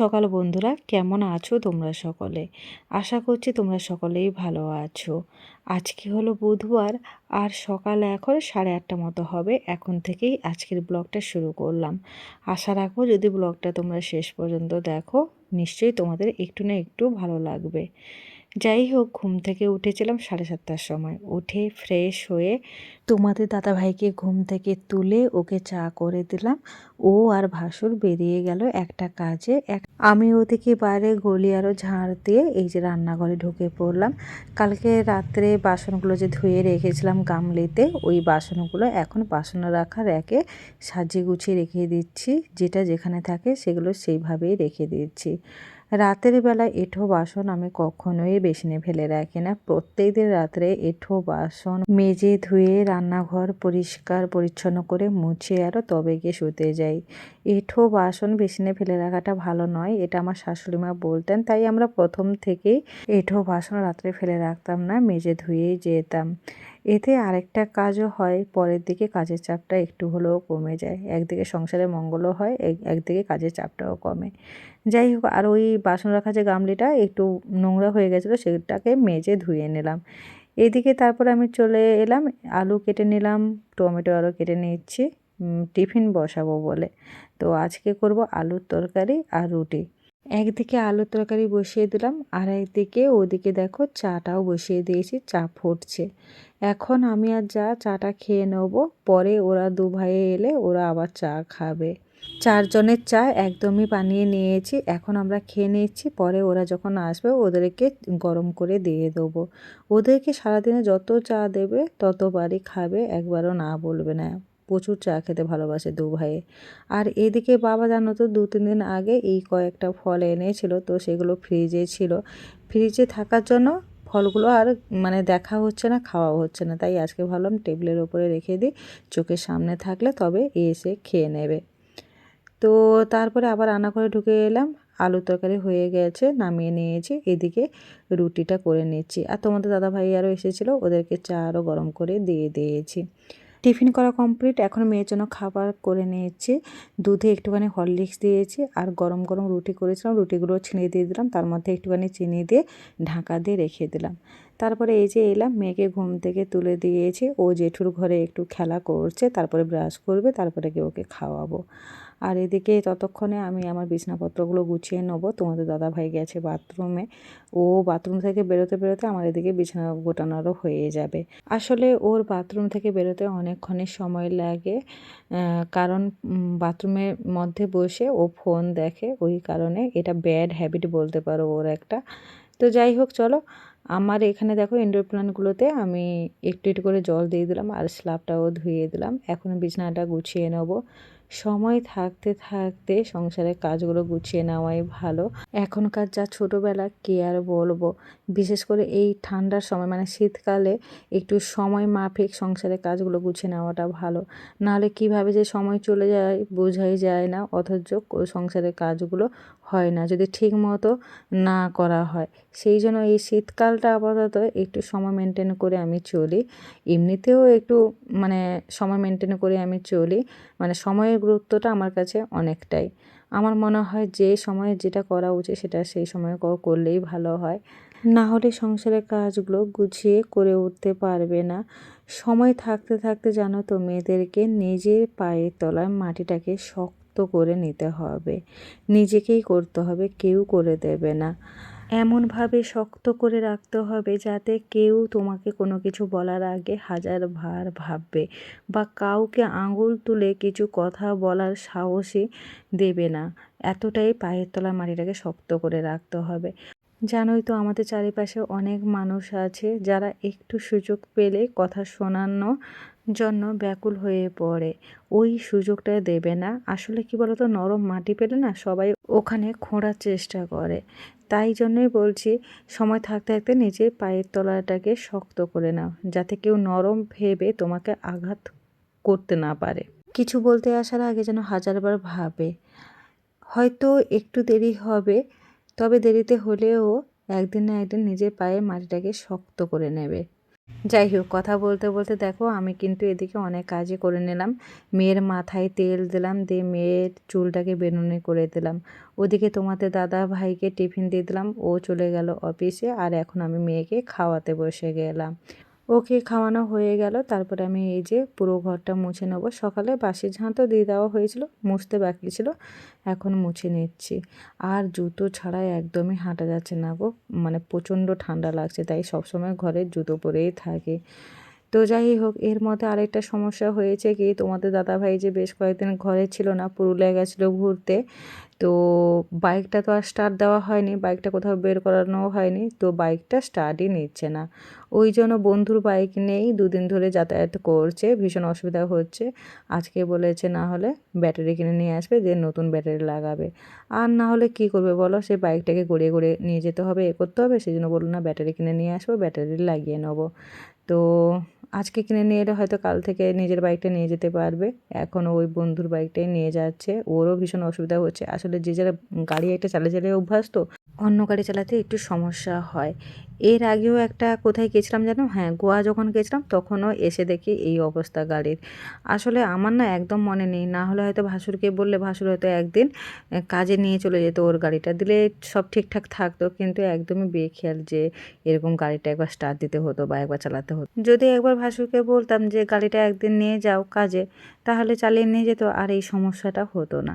সকাল বন্ধুরা, কেমন আছো তোমরা সকলে? আশা করছি তোমরা সকলেই ভালো আছো। আজকে হলো বুধবার, আর সকাল এখন সাড়ে আটটা মতো হবে। এখন থেকেই আজকের ব্লগটা শুরু করলাম। আশা রাখব যদি ব্লগটা তোমরা শেষ পর্যন্ত দেখো, নিশ্চয়ই তোমাদের একটু না একটু ভালো লাগবে। যাই হোক, ঘুম থেকে উঠেছিলাম সাড়ে সাতটার সময়। উঠে ফ্রেশ হয়ে তোমাদের দাদাভাইকে ঘুম থেকে তুলে ওকে চা করে দিলাম। ও আর ভাসুর বেরিয়ে গেল একটা কাজে। এক আমি ওদিকে বাইরে গলি আরও ঝাড় দিয়ে এই যে রান্নাঘরে ঢুকে পড়লাম। কালকে রাত্রে বাসনগুলো যে ধুয়ে রেখেছিলাম গামলিতে, ওই বাসনগুলো এখন বাসন রাখা র্যাকে সাজিয়ে গুছিয়ে রেখে দিচ্ছি। যেটা যেখানে থাকে সেগুলো সেইভাবেই রেখে দিচ্ছি। রাতের বেলা এঁঠো বাসন আমি কখনোই বেসিনে ফেলে রাখি না। প্রত্যেক দিন রাত্রে এঁঠো বাসন মেজে ধুয়ে রান্নাঘর পরিষ্কার পরিচ্ছন্ন করে মুছে আরও তবে গিয়ে শুতে যাই। এঁঠো বাসন বেসিনে ফেলে রাখাটা ভালো নয়, এটা আমার শাশুড়ি মা বলতেন, তাই আমরা প্রথম থেকেই এঁঠো বাসন রাত্রে ফেলে রাখতাম না, মেজে ধুয়েই যেতাম। এতে আরেকটা কাজও হয়, পরের দিকে কাজের চাপটা একটু হলেও কমে যায়। একদিকে সংসারে মঙ্গলও হয় একদিকে কাজের চাপটাও কমে। যাই হোক, আর ওই বাসন রাখা যে গামলিটা একটু নোংরা হয়ে গেছিল, সেটাকে মেজে ধুয়ে নিলাম। এদিকে তারপর আমি চলে এলাম, আলু কেটে নিলাম, টমেটো আরও কেটে নিচ্ছি টিফিন বসাবো বলে। তো আজকে করব আলুর তরকারি আর রুটি। একদিকে আলুর তরকারি বসিয়ে দিলাম, আর একদিকে ওদিকে দেখো চাটাও বসিয়ে দিয়েছি, চা ফুটছে। এখন আমি আর যা চাটা খেয়ে নেব, পরে ওরা দু ভাইয়ে এলে ওরা আবার চা খাবে। চারজনের চা একদমই বানিয়ে নিয়েছি, এখন আমরা খেয়ে নিচ্ছি, পরে ওরা যখন আসবে ওদেরকে গরম করে দিয়ে দেবো। ওদেরকে সারাদিনে যত চা দেবে ততবারই খাবে, একবারও না বলবে না। প্রচুর চা খেতে ভালোবাসে দু ভাইয়ে আর এদিকে বাবা জানো তো, দু তিন দিন আগে এই কয়েকটা ফল এনেছিল, তো সেগুলো ফ্রিজে ছিল। ফ্রিজে থাকার জন্য ফলগুলো আর মানে দেখা হচ্ছে না, খাওয়াও হচ্ছে না। তাই আজকে ভাবলাম টেবিলের ওপরে রেখে দিই, চোখের সামনে থাকলে তবে এসে খেয়ে নেবে। তো তারপরে আবার রান্না করে ঢুকে এলাম আলু তরকারি হয়ে গেছে, নামিয়ে নিয়েছি, এদিকে রুটিটা করে নিচ্ছি। আর তোমাদের দাদা ভাই আরও এসেছিল, ওদেরকে চা আরও গরম করে দিয়ে দিয়েছি। টিফিন করা কমপ্লিট। এখন মেয়ের জন্য খাবার করে নিয়েছি। দুধে একটুখানি হরলিক্স দিয়েছি আর গরম গরম রুটি করেছিলাম। রুটিগুলো ছিঁড়ে দিয়ে দিলাম। তার মধ্যে একটুখানি চিনি দিয়ে ঢাকা দিয়ে রেখে দিলাম। তারপরে এই যে এলাম, মেয়েকে ঘুম থেকে তুলে দিয়েছি। ও জেঠুর ঘরে একটু খেলা করছে, তারপরে ব্রাশ করবে, তারপরে গিয়ে ওকে খাওয়াবো। আর এদিকে ততক্ষণে আমি আমার বিছনাপত্রগুলো গুছিয়ে নেব। তোমাদের দাদা ভাই গেছে বাথরুমে। ও বাথরুম থেকে বেরোতে বেরোতে আমার এদিকে বিছানা গোটানোরও হয়ে যাবে। আসলে ওর বাথরুম থেকে বেরোতে অনেকক্ষণই সময় লাগে কারণ বাথরুমের মধ্যে বসে ও ফোন দেখে। ওই কারণে এটা ব্যাড হ্যাবিট বলতে পারো ওর একটা। তো যাই হোক, চলো। আমার এখানে দেখো ইনডোর প্ল্যান্টগুলোতে আমি একটু একটু করে জল দিয়ে দিলাম আর স্ল্যাবটাও ধুয়ে দিলাম। এখন বিছানাটা গুছিয়ে নেব। সময় থাকতে থাকতে সংসারের কাজগুলো গুছিয়ে নেওয়াই ভালো। এখনকার যা ছোটোবেলা কে আর বলব? বিশেষ করে এই ঠান্ডার সময় মানে শীতকালে একটু সময় মাফিক সংসারের কাজগুলো গুছিয়ে নেওয়াটা ভালো। নাহলে কীভাবে যে সময় চলে যায় বোঝাই যায় না, অথচ সংসারের কাজগুলো হয় না। যদি ঠিক মতো না করা হয়, সেই জন্য এই শীতকালটা আপাতত একটু সময় মেনটেন করে আমি চলি। এমনিতেও একটু মানে সময় মেনটেন করে আমি চলি। মানে সময়ের গুরুত্বটা আমার কাছে অনেকটাই। আমার মনে হয় যে সময়ে যেটা করা উচিত সেটা সেই সময়ে করলেই ভালো হয়। না হলে সংসারের কাজগুলো গুছিয়ে করে উঠতে পারবে না। সময় থাকতে থাকতে জানো তো মেয়েদেরকে নিজের পায়ের তলায় মাটিটাকে শক্ত করে নিতে হবে। নিজেকেই করতে হবে, কেউ করে দেবে না। এমনভাবে শক্ত করে রাখতে হবে যাতে কেউ তোমাকে কোনো কিছু বলার আগে হাজার ভার ভাববে বা কাউকে আঙুল তুলে কিছু কথা বলার সাহসই দেবে না। এতটাই পায়ের তলা মাটিটাকে শক্ত করে রাখতে হবে। জানোই তো আমাদের চারিপাশে অনেক মানুষ আছে যারা একটু সুযোগ পেলে কথা শোনানো জন্য ব্যাকুল হয়ে পড়ে। ওই সুযোগটা দেবে না। আসলে কি বলতো, নরম মাটি পেলে না সবাই ওখানে খোঁড়ার চেষ্টা করে। তাই জন্যই বলছি, সময় থাকতে থাকতে নিজের পায়ের তলাটাকে শক্ত করে নাও, যাতে কেউ নরম ভেবে তোমাকে আঘাত করতে না পারে। কিছু বলতে আসার আগে যেন হাজারবার ভাবে। হয়তো একটু দেরি হবে, তবে দেরিতে হলেও একদিন না একদিন নিজের পায়ে মাটিটাকে শক্ত করে নেবে। যাই হোক কথা বলতে বলতে দেখো, আমি কিন্তু এদিকে অনেক কাজই করে নিলাম। মেয়ের মাথায় তেল দিলাম, দিয়ে মেয়ের চুলটাকে বেনুনি করে দিলাম। ওদিকে তোমাদের দাদা ভাইকে টিফিন দিয়ে দিলাম, ও চলে গেল অফিসে, আর এখন আমি মেয়েকে খাওয়াতে বসে গেলাম। ওকে খাওয়ানো হয়ে গেল। তারপরে আমি এই যে পুরো ঘরটা মুছে নেব। সকালে বাসি ঝাঁতো দিয়ে দেওয়া হয়েছিল, মুছতে বাকি ছিল। এখন মুছে নিচ্ছি। আর জুতো ছাড়াই একদমই হাঁটা যাচ্ছে না গো। মানে প্রচণ্ড ঠান্ডা লাগছে, তাই সবসময় ঘরে জুতো পরেই থাকে। তো যাই হোক, এর মধ্যে আরেকটা সমস্যা হয়েছে কি, তোমাদের দাদাভাই যে বেশ কয়েকদিন ঘরে ছিল না, পুরুলিয়া গেছিল ঘুরতে। তো বাইকটা তো আর স্টার্ট দেওয়া হয়নি, বাইকটা কোথাও বের করানো হয়নি, তো বাইকটা স্টার্টই নিচ্ছে না। ওই জন্য বন্ধুর বাইক নেই, দুদিন ধরে যাতায়াত করছে, ভীষণ অসুবিধা হচ্ছে। আজকে বলেছে না হলে ব্যাটারি কিনে নিয়ে আসবে যে নতুন ব্যাটারি লাগাবে। আর না হলে কি করবে বলো, সে বাইকটাকে গড়িয়ে গড়িয়ে নিয়ে যেতে হবে, এ করতে হবে, সেই জন্য বলল না, ব্যাটারি কিনে নিয়ে আসব, ব্যাটারি লাগিয়ে নেব। তো আজকে কিনে নিয়ে এলে হয়তো কাল থেকে নিজের বাইকটা নিয়ে যেতে পারবে। এখন ওই বন্ধুর বাইকটাই নিয়ে যাচ্ছে। ওরও ভীষণ অসুবিধা হচ্ছে। আসলে যে যারা গাড়ি একটা চালিয়ে চালিয়ে অভ্যাস তো অন্য গাড়ি চালাতে একটু সমস্যা হয়। এর আগেও একটা কোথায় গেছিলাম জানো? হ্যাঁ গোয়া যখন গেছিলাম, তখনও এসে দেখি এই অবস্থা গাড়ির। আসলে আমার না একদম মনে নেই। না হলে হয়তো ভাসুরকে বললে, ভাসুর হয়তো একদিন কাজে নিয়ে চলে যেত ওর গাড়িটা। দিলে সব ঠিকঠাক থাকতো, কিন্তু একদমই বেখেয়াল যে এরকম গাড়িটা একবার স্টার্ট দিতে হতো বা একবার চালাতে হতো। যদি একবার ভাসুরকে বলতাম যে গাড়িটা একদিন নিয়ে যাও কাজে, তাহলে চালিয়ে নিয়ে যেত, আর এই সমস্যাটা হতো না।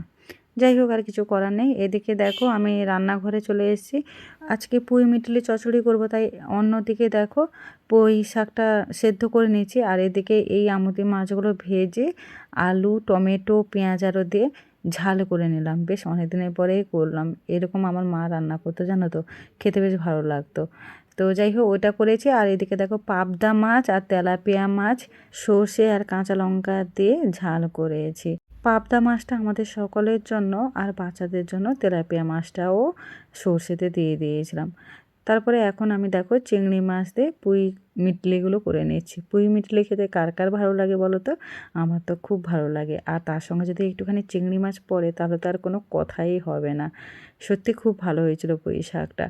যাই হোক, আর কিছু করার নেই। এদিকে দেখো, আমি রান্নাঘরে চলে এসেছি। আজকে পুঁই মিটলি চচড়ি করব, তাই অন্যদিকে দেখো, পুঁই শাকটা সেদ্ধ করে নিয়েছি। আর এদিকে এই আমুদি মাছগুলো ভেজে আলু, টমেটো, পেঁয়াজ আরও দিয়ে ঝাল করে নিলাম। বেশ অনেক দিনের পরেই করলাম। এরকম আমার মা রান্না করতো, জানো তো? খেতে বেশ ভালো লাগতো। তো যাই হোক ওইটা করেছি। আর এদিকে দেখো পাবদা মাছ আর তেলাপিয়া মাছ, সর্ষে আর কাঁচা লঙ্কা দিয়ে ঝাল করেছি। পাবদা মাছটা আমাদের সকলের জন্য আর বাচ্চাদের জন্য তেলাপিয়া মাছটাও সর্ষেতে দিয়ে দিয়েছিলাম। তারপরে এখন আমি দেখো চিংড়ি মাছ দিয়ে পুঁই মিটলিগুলো করে নিচ্ছি পুঁই মিটলি খেতে কার কার ভালো লাগে বলো তো? আমার তো খুব ভালো লাগে। আর তার সঙ্গে যদি একটুখানি চিংড়ি মাছ পড়ে তাহলে তো আর কোনো কথাই হবে না। সত্যি খুব ভালো হয়েছিল পুঁই শাকটা।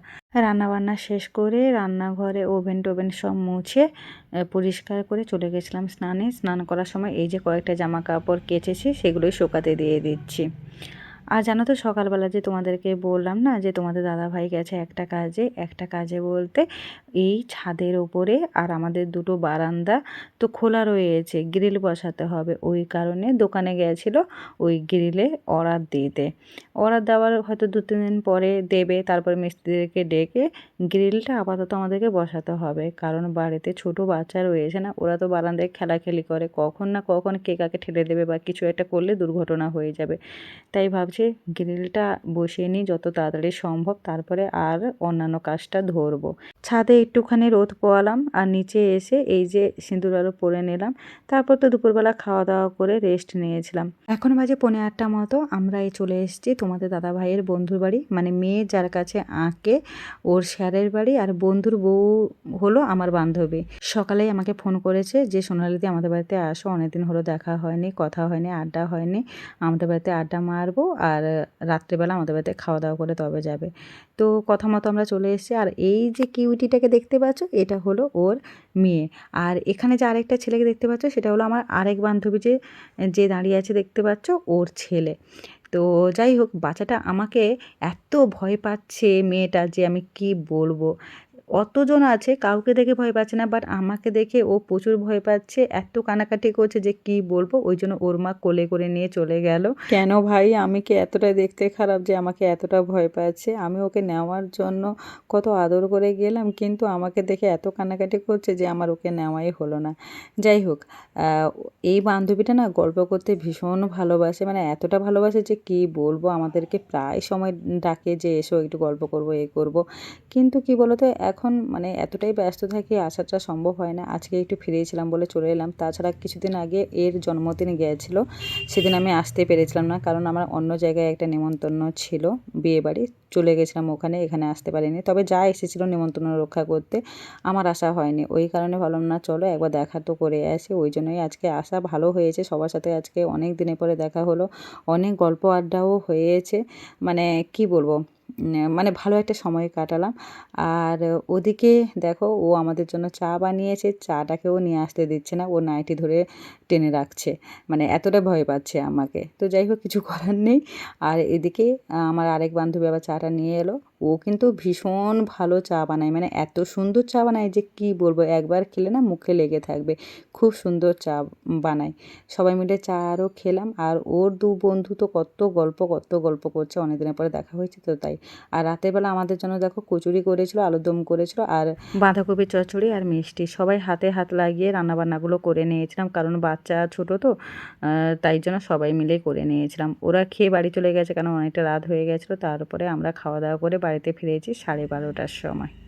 রান্নাবান্না শেষ করে রান্নাঘরে ওভেন টোভেন সব মুছে পরিষ্কার করে চলে গেছিলাম স্নানে। স্নান করার সময় এই যে কয়েকটা জামা কাপড় কেচেছি সেগুলোই শোকাতে দিয়ে দিচ্ছি। আর জানো তো সকালবেলা যে তোমাদেরকে বললাম না যে তোমাদের দাদাভাই গেছে একটা কাজে একটা কাজে বলতে এই ছাদের ওপরে আর আমাদের দুটো বারান্দা তো খোলা রয়েছে, গ্রিল বসাতে হবে। ওই কারণে দোকানে গেছিল ওই গ্রিলে অর্ডার দিতে। অর্ডার দেওয়ার হয়তো দু, তিন দিন পরে দেবে, তারপর মিস্ত্রিদেরকে ডেকে গ্রিলটা আপাতত আমাদেরকে বসাতে হবে। কারণ বাড়িতে ছোট বাচ্চা রয়েছে না, ওরা তো বারান্দায় খেলাখেলি করে। কখন না কখন কে কাকে ঠেলে দেবে বা কিছু একটা করলে দুর্ঘটনা হয়ে যাবে। তাই ভাবছি হচ্ছে গ্রিলটা বসিয়ে নিই যত তাড়াতাড়ি সম্ভব, তারপরে আর অন্যান্য কাজটা ধরবো। ছাদে একটুখানি রোদ পোয়ালাম আর নিচে এসে এই যে সিঁদুর আলো পরে নিলাম, তারপর তো দুপুরবেলা খাওয়া দাওয়া করে রেস্ট নিয়েছিলাম। এখন বাজে পনেরো আটটা মতো, আমরা এই চলে এসেছি তোমাদের দাদা ভাইয়ের বন্ধুর বাড়ি মানে মেয়ে যার কাছে আঁকে, ওর স্যারের বাড়ি আর বন্ধুর বউ হলো আমার বান্ধবী। সকালেই আমাকে ফোন করেছে যে, সোনালিদি, আমাদের বাড়িতে আসো, অনেকদিন হলো দেখা হয়নি, কথা হয়নি, আড্ডা হয়নি, আমাদের বাড়িতে আড্ডা মারবো আর রাত্রেবেলা আমাদের বাড়িতে খাওয়া দাওয়া করে তবে যাবে। তো কথা মতো আমরা চলে এসেছি। আর এই যে কিউটিটাকে দেখতে পাচ্ছ, এটা হলো ওর মেয়ে। আর এখানে যে আরেকটা ছেলেকে দেখতে পাচ্ছ, সেটা হলো আমার আরেক বান্ধবী যে যে দাঁড়িয়ে আছে দেখতে পাচ্ছ, ওর ছেলে। তো যাই হোক, বাচ্চাটা আমাকে এত ভয় পাচ্ছে মেয়েটা যে আমি কি বলব। অতজন আছে, কাউকে দেখে ভয় পাচ্ছে না বাট আমাকে দেখে ও প্রচুর ভয় পাচ্ছে, এত কানাকাটি করছে যে কি বলব? ওই জন্য ওর মা কোলে করে নিয়ে চলে গেল। কেন ভাই? আমি কি এতটা দেখতে খারাপ যে আমাকে এতটা ভয় পাচ্ছে? আমি ওকে নেওয়ার জন্য কত আদর করে গেলাম, কিন্তু আমাকে দেখে এত কানাকাটি করছে যে আমার ওকে নেওয়াই হলো না। যাই হোক এই বান্ধবীটা না গল্প করতে ভীষণ ভালোবাসে মানে এতটা ভালোবাসে যে কি বলব? আমাদেরকে প্রায় সময় ডাকে যে, এসো, একটু গল্প করব, এ করব। কিন্তু কি বলতো এক এখন মানে এতটাই ব্যস্ত থাকি আসাটা সম্ভব হয় না। আজকে একটু ফিরেছিলাম বলে চলে এলাম। তাছাড়া কিছুদিন আগে এর জন্মদিন গিয়েছিল। সেদিন আমি আসতে পেরেছিলাম না, কারণ আমার অন্য জায়গায় একটা নেমন্তন্ন ছিল বিয়ে বাড়ি চলে গেছিলাম ওখানে, এখানে আসতে পারিনি। তবে যা এসেছিল নেমন্তন্ন রক্ষা করতে আমার আসা হয়নি। ওই কারণে ভাবলাম, না, চলো একবার দেখা তো করে আসি। ওই জন্যই আজকে আসা ভালো হয়েছে সবার সাথে। আজকে অনেক দিনের পরে দেখা হলো। অনেক গল্প আড্ডাও হয়েছে। মানে কি বলব? মানে ভালো একটা সময় কাটালাম। আর ওদিকে দেখো, ও আমাদের জন্য চা বানিয়েছে চাটাকেও নিয়ে আসতে দিচ্ছে না, ও নাইটি ধরে টেনে রাখছে। মানে এতটা ভয় পাচ্ছে আমাকে। তো যাই হোক, কিছু করার নেই। আর এদিকে আমার আরেক বান্ধবী আবার চাটা নিয়ে এলো। ও কিন্তু ভীষণ ভালো চা বানায়। মানে এত সুন্দর চা বানায় যে কি বলব, একবার খেলে না মুখে লেগে থাকবে। খুব সুন্দর চা বানায়। সবাই মিলে চা আরও খেলাম। আর ওর দু বন্ধু তো কত গল্প কত গল্প করছে। অনেক দিনের পরে দেখা হয়েছে তো তাই। আর রাতের বেলা আমাদের জন্য দেখো কচুরি করেছিল, আলুর দম করেছিল আর বাঁধাকপি, চচ্চড়ি আর মিষ্টি। সবাই হাতে হাত লাগিয়ে রান্নাবান্নাগুলো করে নিয়েছিলাম। কারণ বাচ্চা ছোট তো তাই জন্য সবাই মিলে করে নিয়েছিলাম। ওরা খেয়ে বাড়ি চলে গেছে কারণ অনেকটা রাত হয়ে গেছিল। তারপরে আমরা খাওয়া দাওয়া করে বাড়িতে ফিরেছি সাড়ে বারোটার সময়।